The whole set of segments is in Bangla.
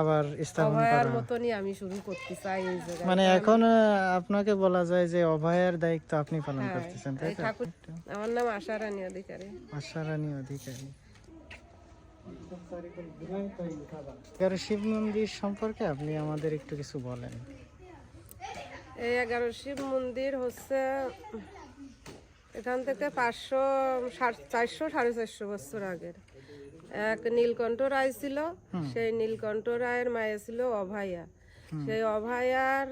আবার স্থাপন করা। মতনই আমি শুরু করতে চাই এই জায়গায়। মানে এখন আপনাকে বলা যায় যে অভয়ের দায়িত্ব আপনি পালন হ্যাঁ, করতেছেন তাই তো? আমার নাম আশা রানী অধিকারী। আশারানী অধিকারী। এগারো শিব মন্দির সম্পর্কে আপনি আমাদের একটু কিছু বলেন। এই এগারো শিব মন্দির হচ্ছে এখান থেকে পাঁচশো চারশো সাড়ে চারশো বছর আগের। এক নীলকণ্ঠ রায় ছিল সেই নীলকণ্ঠ রায়ের মায়ে ছিল অভায়া। সেই অভায়ার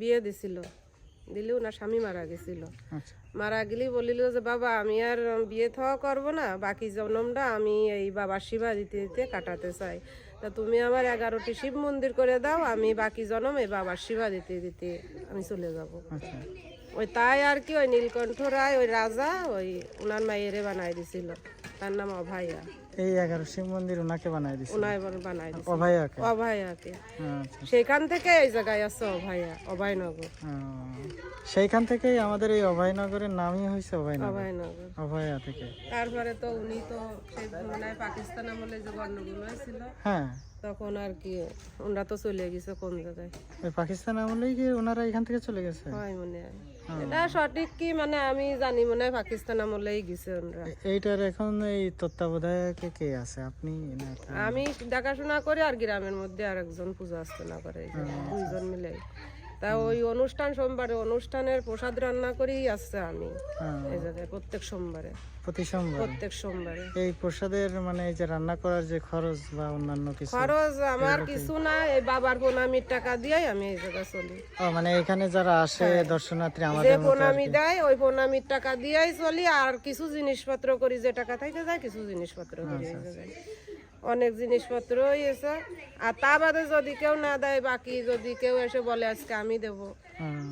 বিয়ে দিছিল। দিলে ওনার স্বামী মারা গেছিল। আচ্ছা। মারা গেলি বলিল যে বাবা আমি আর বিয়ে থাওয়া করব না বাকি জন্মটা আমি এই বাবার শিবা দিতে দিতে কাটাতে চাই। তা তুমি আমার এগারোটি শিব মন্দির করে দাও আমি বাকি জন্ম এই বাবার শিবা দিতে দিতে আমি চলে যাব। আচ্ছা। ওই তাই আর কি ওই নীলকণ্ঠ রায় ওই রাজা ওই ওনার মায়েরে বানাই দিছিল। তার নাম অভাইয়া এই এগারো শিব মন্দির ওনাকে বানাই দিছে। ওনাই বানাই দিছিল অভয়াকে? অভাইয়াকে আচ্ছা। সেখান থেকে এই জায়গায় আছে অভয়া অভয়নগর। সেইখান থেকেই আমাদের এই অভয়নগরের নামই হয়েছে অভয়নগর। অভয়নগর। অভয়া থেকে। তারপরে তো উনি তো সেই মানে পাকিস্তান আমলে যে গন্ডগোল হয়েছিল হ্যাঁ। তখন আর কি ওনারা তো চলে গেছে কোন জায়গায় পাকিস্তান আমলেই কি ওনারা এখান থেকে চলে গেছে? হয় মনে হয়। এটা সঠিক কি মানে আমি জানি মনে হয় পাকিস্তান আমলেই গেছে ওনারা। এইটার এখন এই তত্ত্বাবধায়ক কে আছে? আপনি আমি দেখাশোনা করি আর গ্রামের মধ্যে আর একজন পূজা আর্চনা করে এই দুইজন মিলে। তা ওই অনুষ্ঠান সোমবারে অনুষ্ঠানের প্রসাদ রান্না করেই আসছে আমি। হ্যাঁ, এই জায়গায় প্রত্যেক সোমবারে। প্রতি সোমবার? প্রত্যেক সোমবারে। এই প্রসাদের মানে এই যে রান্না করার যে খরচ বা অন্যান্য কিছু? খরচ আমার কিছু না এই বাবার প্রণামীর টাকা দিয়েই আমি এই জায়গায় চলি। ও, মানে এখানে যারা আসে হ্যাঁ। দর্শনার্থী আমাদের প্রণামী দেয় ওই প্রণামীর টাকা দিয়েই চলি আর কিছু জিনিসপত্র করি যে টাকা থেকে যায় কিছু জিনিসপত্র করি আচ্ছা। অনেক জিনিসপত্র হয়েছে আর তা বাদে যদি কেউ না দেয় বাকি যদি কেউ এসে বলে আজকে আমি দেব।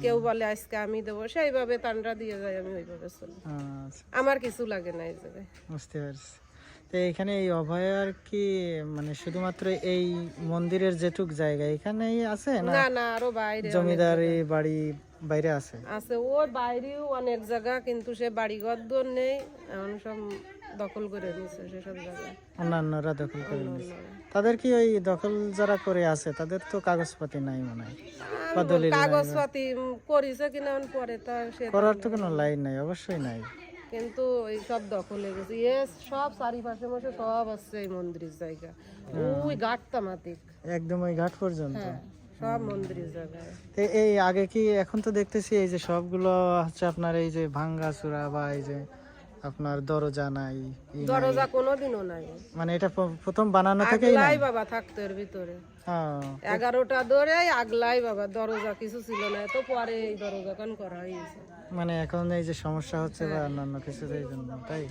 কেউ বলে আজকে আমি দেবো। সেইভাবে তানরা দিয়ে যায় আমি ওইভাবে চলি। আচ্ছা, আমার কিছু লাগে না এই জায়গায়। বুঝতে পারছি। তো এখানে এই অভয়ার কি মানে শুধুমাত্র এই মন্দিরের যেটুক জায়গা এখানেই আছে না? না আরও বাইরে জমিদারি বাড়ি বাইরে আছে? আছে ওর বাইরেও অনেক জায়গা কিন্তু সে বাড়িঘর দর নেই। এমন সব দখল করে নিয়েছে সেসব জায়গা অন্যান্যরা দখল করে নিয়েছে। তাদের কি ওই দখল যারা করে আছে তাদের তো কাগজপাতি নাই মনে হয়? বা দলিল নাই। কাগজপাতি উম, করিছে কিনা এখন পরে তা সে করার তো কোনো লাইন নাই অবশ্যই নাই। কিন্তু এই সব দখলে গেছে। এ সব চারিপাশে মাসে সব আছে এই মন্দিরের জায়গা। ওই ঘাটটা মাতিক একদম ওই ঘাট পর্যন্ত। হ্যাঁ সব মন্দিরের তো এই আগে কি এখন তো দেখতেছি এই যে সবগুলো হচ্ছে আপনার এই যে ভাঙ্গা চূড়া বা এই যে আপনার দরজা নাই দরজা কোনোদিনও নাই। মানে এটা প্রথম বানানো থেকেই নাই? আগলাই বাবা থাকতো এর ভিতরে। হ্যাঁ, এগারোটা ধরে আগলাই বাবা দরজা কিছু ছিল না তো পরে এই দরজা কান করা হয়েছে মানে এখন এই যে সমস্যা হচ্ছে হ্যাঁ। বা অন্যান্য কিছু এই জন্য তাই?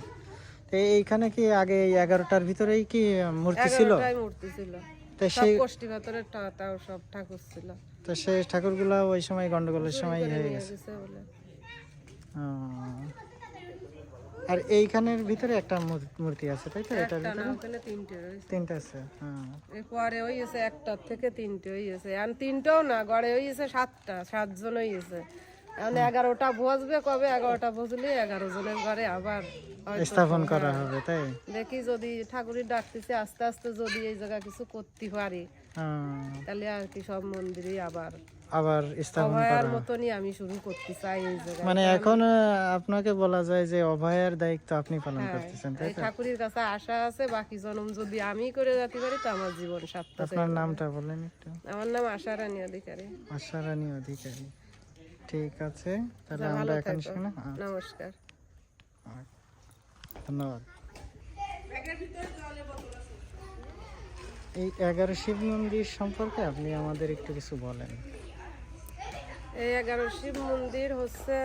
তো এইখানে কি আগে এই এগারোটার ভিতরেই কি মূর্তি ছিল? মূর্তি ছিল। তো সেই কষ্টি পাথরের টাটাও সব ঠাকুর ছিল। তো সেই ঠাকুরগুলো ওই সময় গন্ডগোলের সময় হয়ে গেছে। ও। আর এইখানের ভিতরে একটা মূর- মূর্তি আছে তাই তো? এটার ভিতরে? ওখানে তিনটে রয়েছে। তিনটা আছে হ্যাঁ। এরপরে ওই আছে একটা থেকে তিনটে হয়েছে আর তিনটাও না গড়ে হয়েছে সাতটা সাতজন হয়েছে এখন এগারোটা বসবে কবে? এগারোটা বসলে এগারো জনের ঘরে আবার স্থাপন করা হবে তাই? দেখি যদি ঠাকুরের ডাকতেছে আস্তে আস্তে যদি এই জায়গা কিছু করতে পারি হ্যাঁ, তাহলে আর কি সব মন্দিরে আবার আবার স্থাপন অভয়ার মতনই আমি শুরু করতে চাই এই মানে এখন আপনাকে বলা যায় যে অভয়ের দায়িত্ব আপনি পালন হ্যাঁ, করতেছেন তাই তো? ঠাকুরের কাছে আশা আছে বাকি জনম যদি আমি করে যেতে পারি তো আমার জীবন সার্থক আপনার নামটা বলেন একটু। আমার নাম আশা রানী অধিকারী। আশারানী অধিকারী। ঠিক আছে তাহলে আমরা এখন শুনে হ্যাঁ, নমস্কার। ধন্যবাদ। এই এগারো শিব মন্দির সম্পর্কে আপনি আমাদের একটু কিছু বলেন। এই এগারো শিব মন্দির হচ্ছে